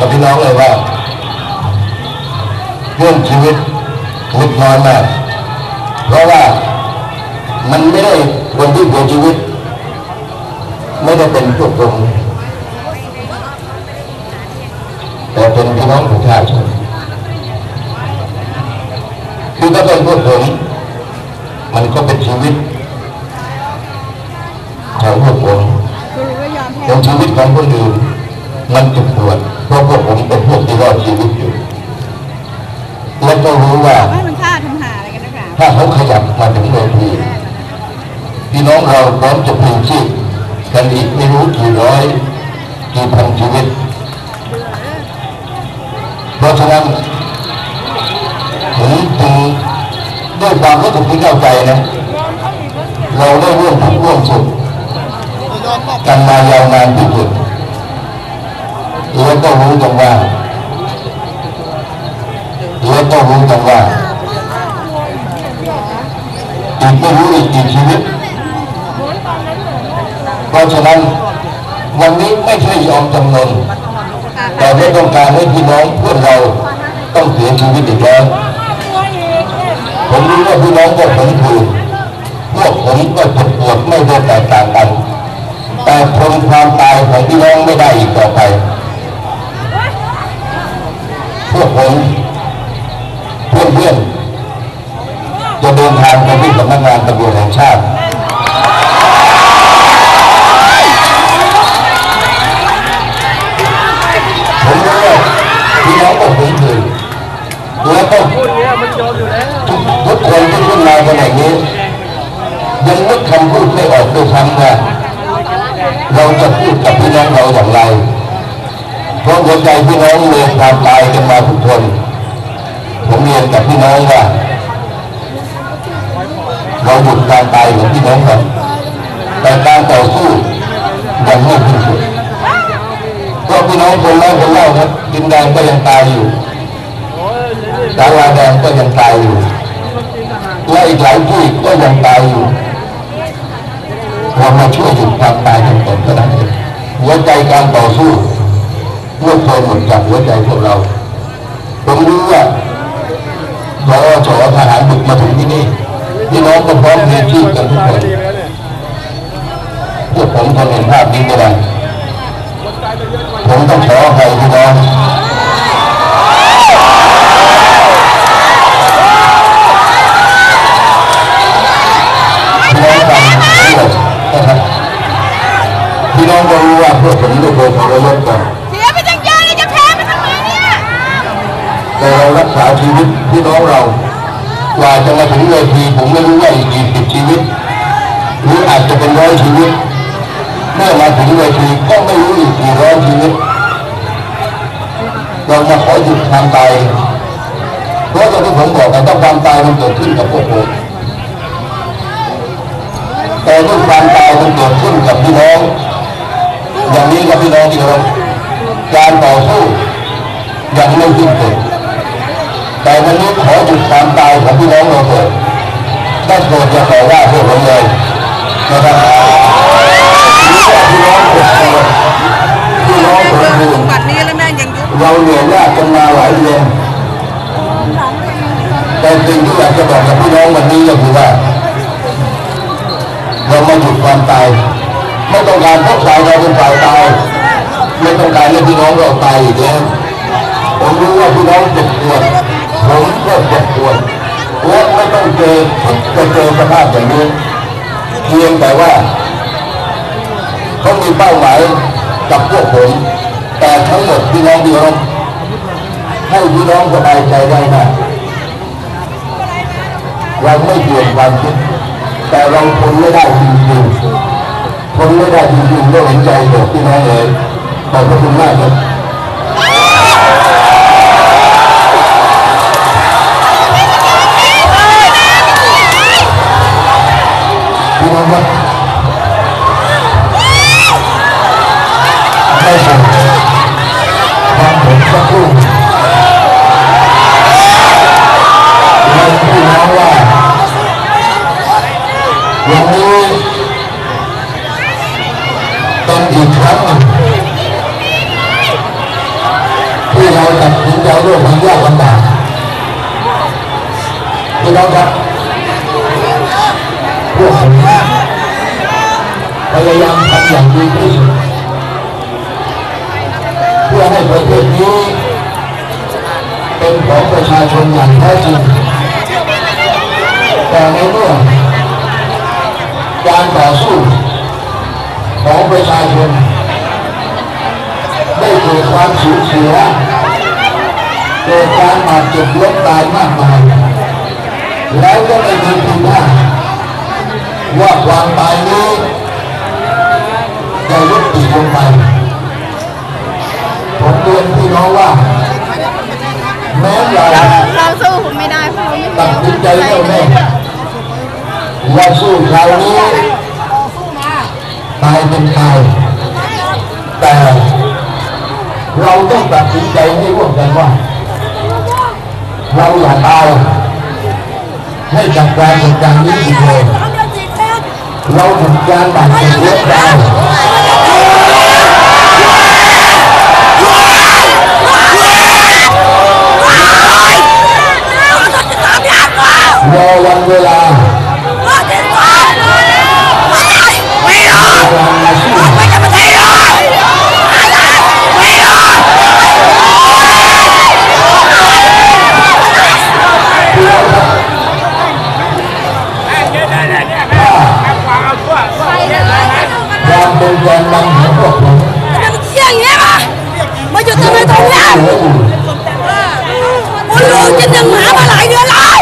กับพี่น้องเลยว่าเรื่องชีวิตนิดน้อยมากเพราะว่ามันไม่ได้คนที่เสียชีวิต ไม่ได้เป็นพวกผมแต่เป็นพี่น้องประชาชนคือถ้าเป็นพวกผมมันก็เป็นชีวิตของพวกผมคือรู้ว่ายอมแพ้แต่ชีวิตของคนอื่นมันจ็บปวด เพราะพวกผมเป็นพวกที่รอดชีวิตอยู่ และก็รู้ว่าว่ามันฆ่าทำหาอะไรกันนะคะถ้าเขาขยับมาถึงเวทีพี่น้องเราพร้อมจะพิงชีพกันอีกไม่รู้กี่ร้อยกี่พันชีวิต เพราะฉะนั้นผมจึงด้วยความรู้สึกที่เข้าใจนะ เราได้ร่วมทุกข์ร่วมสุขกันมายาวนานที่สุด แล้วก็รู้กันว่าแล้วก็รู้กันว่าอีกไม่รู้อีกกี่ชีวิตเพราะฉะนั้นวันนี้ไม่ใช่ยอมจำนนแต่ไม่ต้องการให้พี่น้องเพื่อนเราต้องเสียชีวิตอีกแล้วผมรู้ว่าพี่น้องพวกผมคือพวกผมก็เจ็บปวดไม่ได้แตกต่างกัน แต่ทนความตายของพี่น้องไม่ได้อีกต่อไป วกผมเพื่อนเพื่อนจะเดินทางไปที่สำนักงานตำรวจแห่งชาติผมรู้ว่าพี่น้องพวกผมคือแล้วก็ทุกทุกคนที่ขึ้นมาขนาดนี้ยังนึกคำพูดไม่ออกด้วยซ้ำว่าเราจะพูดกับพี่น้องเราอย่างไร เพราะหัวใจพี่น้องเลยความตายกันมาทุกคน ผมเรียนกับพี่น้องว่าเราหยุดการตายของพี่น้องครับแต่การต่อสู้ยังไม่สิ้นสุดเพราะพี่น้องคนเล่าคนเล่าครับดินแดงก็ยังตายอยู่สาราแดงก็ยังตายอยู่และอีกหลายที่ก็ยังตายอยู่เรามาช่วยหยุดความตายกันก่อนเท่านั้นเองหัวใจการต่อสู้ รวบรวมหมดจากหัวใจพวกเรา ผมรู้ว่าสอชทหารบุกมาถึงที่นี่พี่น้องก็พร้อมเรียงชีพกันทุกคนพวกผมทนเห็นภาพนี้ไม่ได้ผมต้องขออภัยพี่น้อง รืออาจจะเป็นร้อยชีวิตเมื่อมาถึงเวทีก็ไม่รู้อีกกี่ร้อยชีวิตเรามาขอหยุดความตายเพราะอย่างที่ผมบอกกันต้องความตายมันเกิดขึ้นกับพวกผมแต่เมื่อความตายมันเกิดขึ้นกับพี่น้อง อย่างนี้กับพี่น้องที่เคาการต่อสู้ยังไม่สิ้นสุดแต่วันนี้ขอหยุดความตายของพี่น้องเราเถิดได้โปรดอย่าต่อว่าพวกผมเลย นะครับรู้ว่าพี่น้องปวดตัวพี่น้องปวดหัวบัดนี้แล้วแม่ยังยุบเราเหนื่อยยากกันมาหลายเดือนแต่สิ่งที่อยากจะบอกกับพี่น้องวันนี้ก็คือว่า เรามาหยุดความตาย ไม่ต้องการพวกฝ่ายเราเป็นฝ่ายตายไม่ต้องการให้พี่น้องเราตายอีกแล้วผมรู้ว่าพี่น้องเจ็บปวดผมก็เจ็บปวดและไม่ต้องเจอจะเจอสภาพอย่างนี้ ยงแต่ว่าเขามีเป้าหมายกับพวกผม แต่ทั้งหมดพี่น้องพี่น้องให้พี่น้องสบายใจได้นะเราไม่เปลี่ยนความคิดแต่เราทนไม่ได้จริงๆทนไม่ได้จริงๆก็เห็นใจเด็กพี่น้องเลยขอบพระคุณมากครับ ครั้งหนึ่งรื่องความยากลำบากพี่น้องครับพวกผมพยายามทำอย่างดีที่สุดเพื่อให้ประเทศนี้ เป็นของประชาชนอย่างแท้จริงแต่ในเมื่อการต่อสู้ของประชาชนได้เกิดความสูญเสียเกิดการบาดเจ็บล้มตายมากมาย แล้วก็ไม่มีทีท่าว่าความตายนี้จะยุติลงไป ผมเรียนพี่น้องว่า แม้เราเราสู้ผมไม่ได้เพราะเราไม่ตัดสินใจแน่วแน่ว่าสู้คราวนี้ตายเป็นตายแต่เราต้องตัดสินใจให้ร่วมกันว่า เราอย่าตายให้กับการจัดการนี้อีกเลยเราถึงการบาดเจ็บเล็กได้ร ความเป็นแกนนำของพวกผมมาอยู่ทำไมตรงเนี้ยเหลืออยู่คุณลุงกินยังหมามาหลายเดือนแล้ว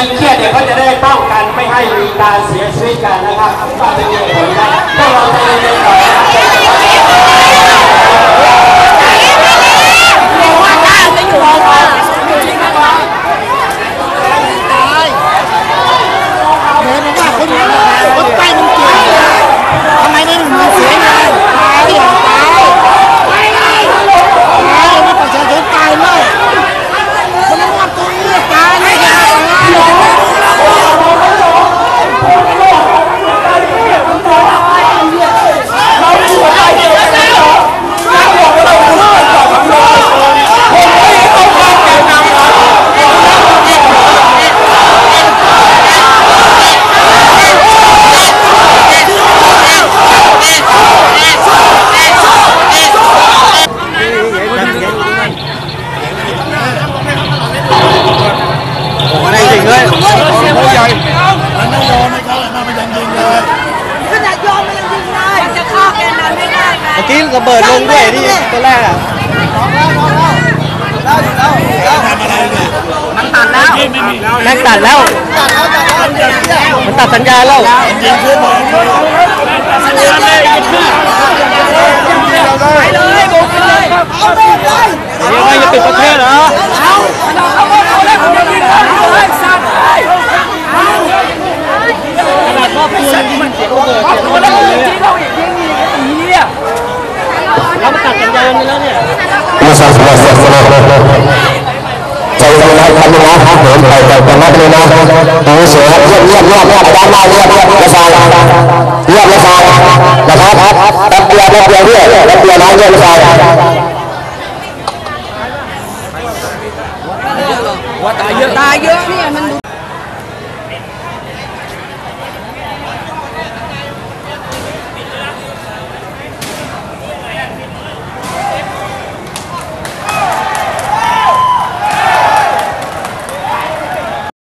ตึงเครียดเนี่ยเขาจะได้ป้องกันไม่ให้มีการเสียชีวิตกันนะครับว่าจะมีเหตุผลนะพวกเราจะเรียนต่อนะครับ คนใต้มันเก่งทำไมไม่มีเสียงเลยตายอย่างตายตายตายไม่ประชาชนตายเลยมันต้องมาตรงนี้ตายไม่ได้ตาย ขนาดยอมมันยังยิงได้ จะฆ่าแกนานไม่ได้ไง เมื่อกี้ระเบิดลงด้วยที่ตัวแรกอะมันตัดแล้วแม่งตัดแล้ว มันตัดสัญญาณแล้วยังไงจะปิดประเทศเหรอขนาดครอบครัวที่มันเสียงระเบิดเสียงระเบิดเลยอะแล้ว มันตัดสัญญาณไปแล้วเนี่ยไม่ใช่ไม่ใช่ไม่ใช่ใจนนะครับนะครับผมไปไปไปนับเลยนะดูเสียเงียบเงียบเงียบเงียบด้านหน้าเงียบเงียบกระซายเงียบกระซายนะครับแป๊บเดียวแป๊บเดียวเรียบแป๊บเดียวนะเงียบกระซายตายเยอะเนี่ยมัน